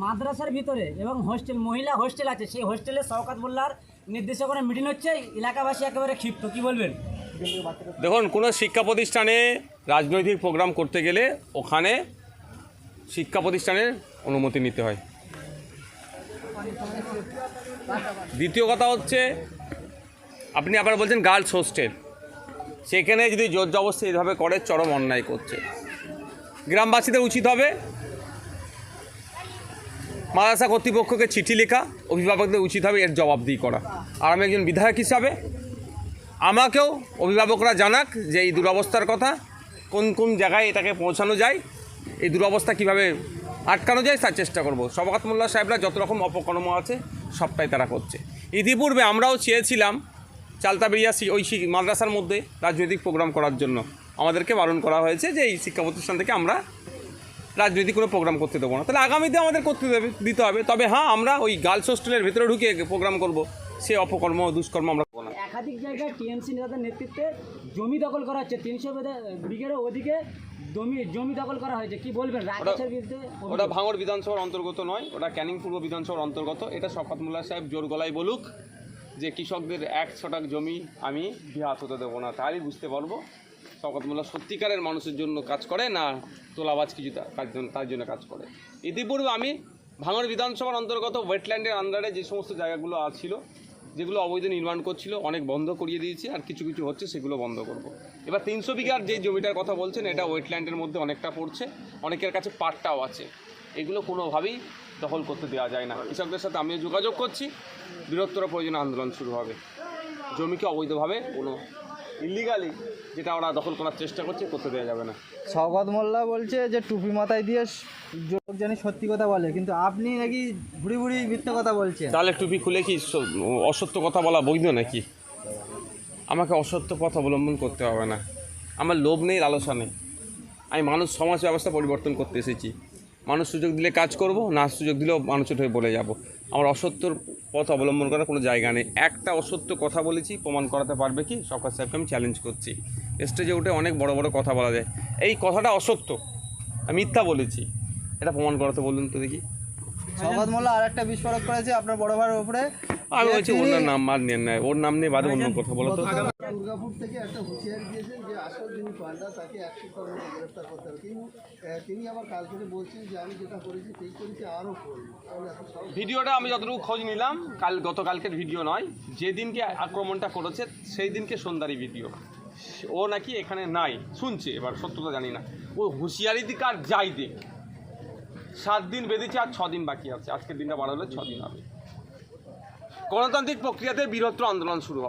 মাদ্রাসার ভিতরে এবং হোস্টেল, মহিলা হোস্টেল আছে, সেই হোস্টেলে শওকাত মোল্লার নির্দেশে করে মিটিং হচ্ছে, এলাকাবাসী একেবারে ক্ষিপ্ত, কি বলবেন? দেখুন, কোনো শিক্ষা প্রতিষ্ঠানে রাজনৈতিক প্রোগ্রাম করতে গেলে ওখানে শিক্ষা প্রতিষ্ঠানের অনুমতি নিতে হয়। দ্বিতীয় কথা হচ্ছে, আপনি আবার বলছেন গার্লস হোস্টেল। সেখানে যদি জোর জবস্তি এইভাবে করে, চরম অন্যায় করছে। গ্রামবাসীদের উচিত হবে মাদ্রাসা কর্তৃপক্ষকে চিঠি লেখা, অভিভাবকদের উচিত হবে এর জবাবদিহি করা। আর আমি একজন বিধায়ক হিসাবে আমাকেও অভিভাবকরা জানাক যে এই দুরবস্থার কথা, কোন কোন জায়গায় এটাকে পৌঁছানো যায়, এই দুরবস্থা কীভাবে আটকানো যায় তার চেষ্টা করব। শবকাত মোল্লা সাহেবরা যত রকম অপকর্ম আছে, সবটাই তারা করছে। ইতিপূর্বে আমরাও চেয়েছিলাম চালতাবেরিয়া ওই মাদ্রাসার মধ্যে রাজনৈতিক প্রোগ্রাম করার জন্য। আমাদেরকে বারণ করা হয়েছে যে এই শিক্ষা প্রতিষ্ঠান থেকে আমরা রাজনৈতিক কোনো প্রোগ্রাম করতে দেবো না। তাহলে আগামীতে আমাদের করতে দেবে দিতে হবে। তবে হ্যাঁ আমরা ওই গার্লস হোস্টেলের ভেতরে ঢুকে প্রোগ্রাম করব। সে অপকর্ম দুষ্কর্ম আমরা করব না। একাধিক জায়গায় টিএমসি নেতাদের নেতৃত্বে জমি দখল করা হচ্ছে। তিনশো ব্রিগেডের ওদিকে জমি জমি দখল করা হয়েছে। কি বলবেন? রাকেশের বিরুদ্ধে ওটা। ভাঙড় বিধানসভার অন্তর্গত নয় ওটা ক্যানিং পূর্ব বিধানসভার অন্তর্গত। এটা শফাত মোল্লা সাহেব জোর গলায় বলুক যে কৃষকদের এক ছটাক জমি আমি বিহাত হতে দেবো না। তাহলেই বুঝতে পারব শওকত মোল্লা সত্যিকারের মানুষের জন্য কাজ করে না তোলাবাজ কিছু তার জন্য কাজ করে। ইতিপূর্বে আমি ভাঙড় বিধানসভার অন্তর্গত ওয়েটল্যান্ডের আন্ডারে যে সমস্ত জায়গাগুলো ছিল, যেগুলো অবৈধ নির্মাণ করছিল, অনেক বন্ধ করিয়ে দিয়েছি আর কিছু কিছু হচ্ছে সেগুলো বন্ধ করব। এবার তিনশো বিঘার যে জমিটার কথা বলছেন, এটা ওয়েটল্যান্ডের মধ্যে অনেকটা পড়ছে, অনেকের কাছে পাটটাও আছে। এগুলো কোনোভাবেই দখল করতে দেওয়া যায় না। কৃষকদের সাথে আমিও যোগাযোগ করছি, বৃহত্তর প্রয়োজনে আন্দোলন শুরু হবে। জমিকে অবৈধভাবে কোনো ইলিগালি যেটা ওরা দখল করার চেষ্টা করছে করতে দেওয়া যাবে না। সৌগত মোল্লা বলছে যে টুপি মাথায় দিয়ে যোগ জানি সত্যি কথা বলে কিন্তু আপনি নাকি ভুড়ি ভুড়ি মিথ্যে কথা বলছেন। তাহলে টুপি খুলে কি স- অসত্য কথা বলা বৈধ নাকি? আমাকে অসত্য পথ অবলম্বন করতে হবে না। আমার লোভ নেই লালসা নেই। আমি মানুষ সমাজ ব্যবস্থা পরিবর্তন করতে এসেছি। মানুষ সুযোগ দিলে কাজ করব না সুযোগ দিলেও মানুষের হয়ে বলে যাব। আমার অসত্যর পথ অবলম্বন করার কোনো জায়গা নেই। একটা অসত্য কথা বলেছি প্রমাণ করাতে পারবে কি? সরকার সাহেবকে আমি চ্যালেঞ্জ করছি। স্টেজে উঠে অনেক বড় বড় কথা বলা যায়। এই কথাটা অসত্য। আমি মিথ্যা বলেছি। এটা প্রমাণ করাতে বলুন তো দেখি। মোল্লা আর একটা বিস্ফোরক করেছে আপনার বড় ভাইয়ের উপরে। আমি বলছি ওর নাম আর নেন না। ওর নাম নিয়ে বাদে অন্য কথা বলো তো। দুর্গাপুর থেকে একটা হুঁশিয়ারি দিয়েছেন যে আসল যিনি পান্ডা, তাকে একশো কর্মে গ্রেফতার করতে হবে। কিন্তু তিনি আবার কালকে বলছেন যে আমি যেটা করেছি সেই করেছি, আরও করব ভিডিওটা আমি যতটুকু খোঁজ নিলাম, কাল, গতকালকের ভিডিও নয়, যেদিনকে আক্রমণটা করেছে সেই দিনকে সন্ধ্যারই ভিডিও। ও নাকি এখানে নাই, শুনছে এবার, সত্যতা জানি না। ও হুঁশিয়ারি দিক আর যাই দিক। সাত দিন বেঁধেছে আর ছদিন বাকি আছে। আজকের দিনটা বাড়ালে ছ দিন হবে। গণতান্ত্রিক প্রক্রিয়াতে বীরত্ব আন্দোলন শুরু হবে